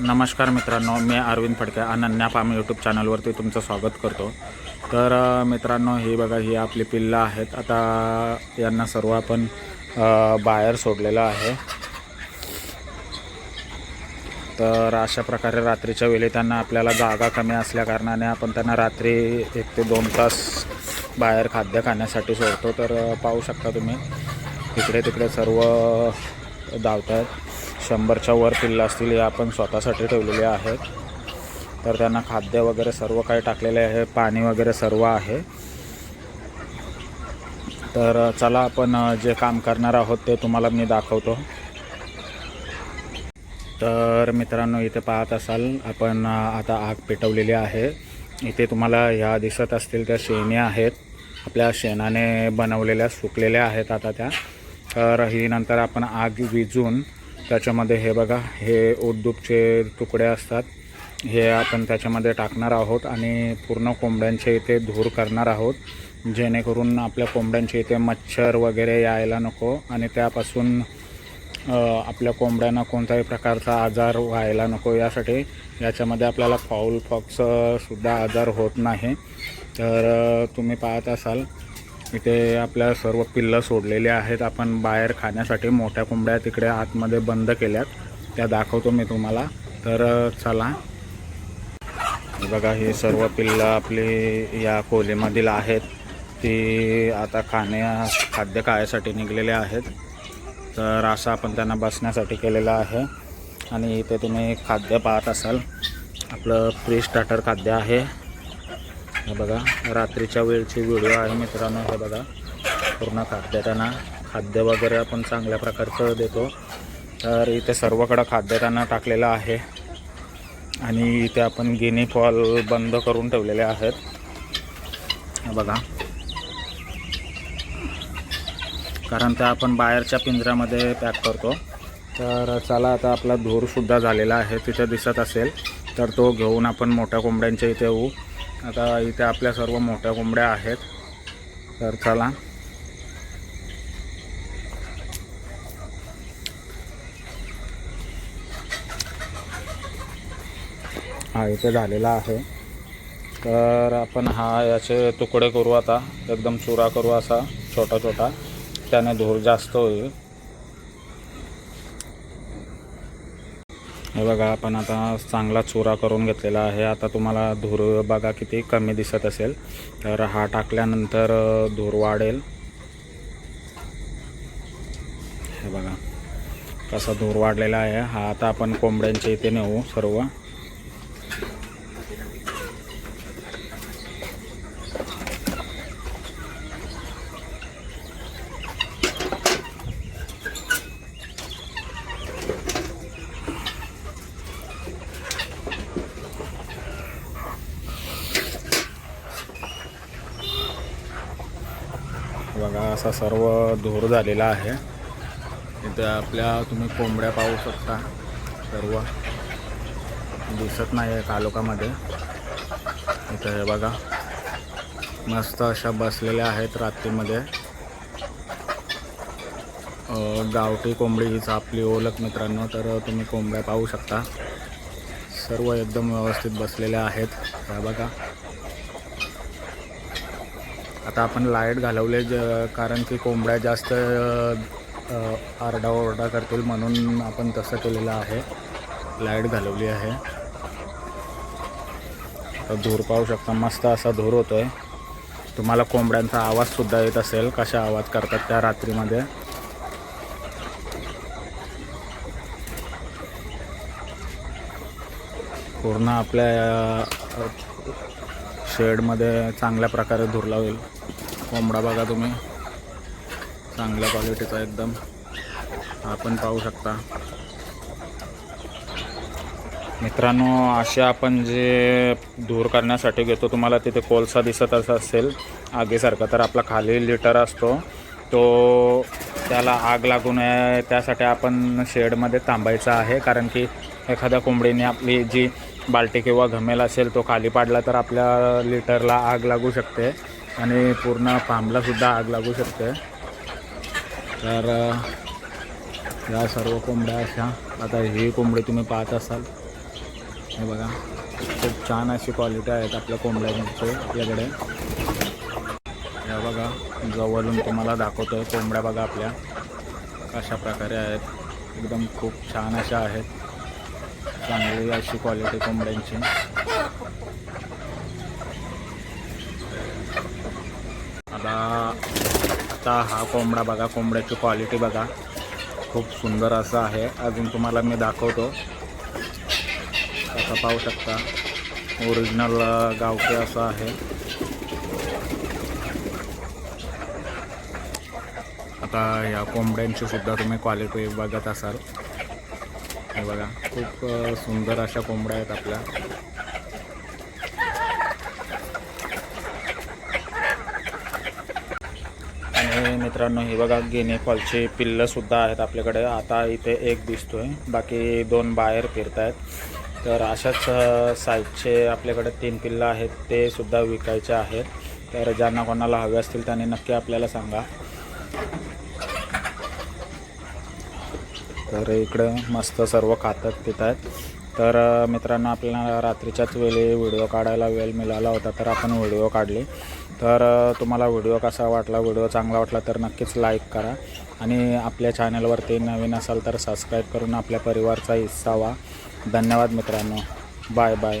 नमस्कार मित्रांनो मी अरविंद फडके अनन्या पाम यूट्यूब चॅनलवरती तुमचं स्वागत करतो. तर मित्रांनो ही बघा ही आपली पिल्लं आहेत. आता यांना सर्व आपण बाहेर सोडलेलं आहे. तर अशा प्रकारे रात्रीच्या वेळी त्यांना आपल्याला जागा कमी असल्याकारणाने आपण त्यांना रात्री एक ते दोन तास बाहेर खाद्य खाण्यासाठी सोडतो. तर पाहू शकता तुम्ही इकडे तिकडे सर्व धावत आहेत शंभरच्या वर पिल्लं असतील हे आपण स्वतःसाठी ठेवलेले आहेत. तर त्यांना खाद्य वगैरे सर्व काही टाकलेले आहे पाणी वगैरे सर्व आहे. तर चला आपण जे काम करणार आहोत ते तुम्हाला मी दाखवतो. तर मित्रांनो इथे पाहत असाल आपण आता आग पेटवलेली आहे. इथे तुम्हाला ह्या दिसत असतील त्या शेणी आहेत. आपल्या शेणाने बनवलेल्या सुकलेल्या आहेत आता त्या. तर ही नंतर आपण आग विजून त्याच्यामध्ये हे बघा हे उद्दूपचे तुकडे असतात. हे आपण त्याच्यामध्ये टाकणार आहोत आणि पूर्ण कोंबड्यांचे इथे धूर करणार आहोत. जेणेकरून आपल्या कोंबड्यांच्या इथे मच्छर वगैरे यायला नको आणि त्यापासून आपल्या कोंबड्यांना कोणत्याही प्रकारचा आजार व्हायला नको. यासाठी याच्यामध्ये आपल्याला फाऊल फॉक्ससुद्धा आजार होत नाही. तर तुम्ही पाहत असाल इथे आपल्या सर्व पिल्लं सोडलेली आहेत. आपण बाहेर खाण्यासाठी मोठ्या कोंबड्या तिकडे आतमध्ये बंद केल्यात. त्या दाखवतो मी तुम्हाला. तर चला. हे बघा ही सर्व पिल्लं आपली या कोलीमधील आहेत. ती आता खाण्या खाद्य खाण्यासाठी निघलेले आहेत. तर असं आपण त्यांना बसण्यासाठी केलेलं आहे. आणि इथे तुम्ही खाद्य पाहत असाल. आपलं प्री स्टार्टर खाद्य आहे. हे बघा रात्रीच्या वेळची व्हिडिओ आहे मित्रांनो हे बघा. पूर्ण खाद्य त्यांना खाद्य वगैरे आपण चांगल्या प्रकारचं देतो. तर इथे सर्वकडं खाद्य त्यांना टाकलेलं आहे. आणि इथे आपण गिनी फॉल बंद करून ठेवलेले आहेत. बघा. कारण त्या आपण बाहेरच्या पिंजऱ्यामध्ये पॅक करतो. तर चला आता आपला धूरसुद्धा झालेला आहे तिथे दिसत असेल. तर तो घेऊन आपण मोठ्या कोंबड्यांच्या इथे येऊ. आता इथे आपल्या सर्व मोठ्या कोंबड्या आहेत. तर चला. हा इथे झालेला आहे. तर आपण हा याचे तुकडे करू आता. एकदम चुरा करू असा छोटा छोटा त्याने धूर जास्त होईल. हे बघा आपण आता चांगला चुरा करून घेतलेला आहे. आता तुम्हाला धूर बघा किती कमी दिसत असेल. तर हा टाकल्यानंतर धूर वाढेल. हे बघा कसा धूर वाढलेला आहे. हा आता आपण कोंबड्यांच्या इथे नेऊ सर्व. बघा असा सर्व धूर झालेला आहे. इथे आपल्या तुम्ही कोंबड्या पाहू शकता सर्व. दिसत नाही आहे तालुकामध्ये इथं हे बघा मस्त अशा बसलेल्या आहेत रात्रीमध्ये. गावठी कोंबडी हीच आपली ओळख मित्रांनो तर तुम्ही कोंबड्या पाहू शकता. सर्व एकदम व्यवस्थित बसलेल्या आहेत. हे बघा आता आपण लाइट घालवले ज कारण की कोंबड्या जास्त आरडाओरडा करतील म्हणून आपण तसं केलेलं आहे. लाइट घालवली आहे. तर धूर पाहू शकता मस्त असा धूर होतो आहे तुम्हाला कोंबड्यांचा आवाजसुद्धा येत असेल कशा आवाज करतात त्या रात्रीमध्ये. पूर्ण आपल्या शेडमध्ये चांगल्या प्रकारे धुरला होईल. कोंबडा बघा तुम्ही. चांगल्या क्वालिटीचा एकदम. आपण पाहू शकता. मित्रांनो असे आपण जे धूर करण्यासाठी घेतो तुम्हाला तिथे कोळसा दिसत असं असेल. आगीसारखा तर आपला खाली लिटर असतो. तो त्याला आग लागू नये त्यासाठी आपण शेडमध्ये थांबायचा आहे. कारण की एखाद्या कोंबडीने आपली जी बाल्टी किंवा घमेल असेल तो खाली पाडला तर आपल्या लिटरला आग लागू शकते. आणि पूर्ण फार्मलासुद्धा आग लागू शकते. तर या सर्व कोंबड्या अशा. आता ही कोंबडी तुम्ही पाहत असाल. हे बघा. खूप छान अशी क्वालिटी आहेत आपल्या कोंबड्यांची आपल्याकडे. या बघा. जवळून तुम्हाला दाखवतोय कोंबड्या बघा आपल्या. कशा प्रकारे आहेत. एकदम खूप छान अशा आहेत. चांगली अशी क्वालिटी कोंबड्यांची. आता आता हा कोंबडा बघा कोंबड्याची क्वालिटी बघा. खूप सुंदर असं आहे. अजून तुम्हाला मी दाखवतो. असं पाहू शकता. ओरिजिनल गावठी असं आहे. आता या कोंबड्यांची सुद्धा तुम्ही क्वालिटी बघत असाल. हे बघा. खूप सुंदर अशा कोंबड्या आहेत आपल्या. आणि मित्रांनो हे बघा गिनी फॉलची पिल्लंसुद्धा आहेत आपल्याकडे. आता इथे एक दिसतोय. बाकी दोन बाहेर फिरत आहेत तर अशाच साईजचे आपल्याकडे तीन पिल्लं आहेत. ते सुद्धा विकायचे आहेत. तर ज्यांना कोणाला हवे असतील त्यांनी नक्की आपल्याला सांगा. तर इकडं मस्त सर्व खातात पित आहेत तर मित्रांनो आपल्याला रात्रीच्याच वेळी व्हिडिओ काढायला वेळ मिळाला होता तर आपण व्हिडिओ काढले. तर तुम्हाला व्हिडिओ कसा वाटला व्हिडिओ चांगला वाटला तर नक्कीच लाईक करा. आणि आपल्या चॅनलवरती नवीन असाल तर सबस्क्राईब करून आपल्या परिवारचा हिस्सा व्हा. धन्यवाद मित्रांनो. Bye bye.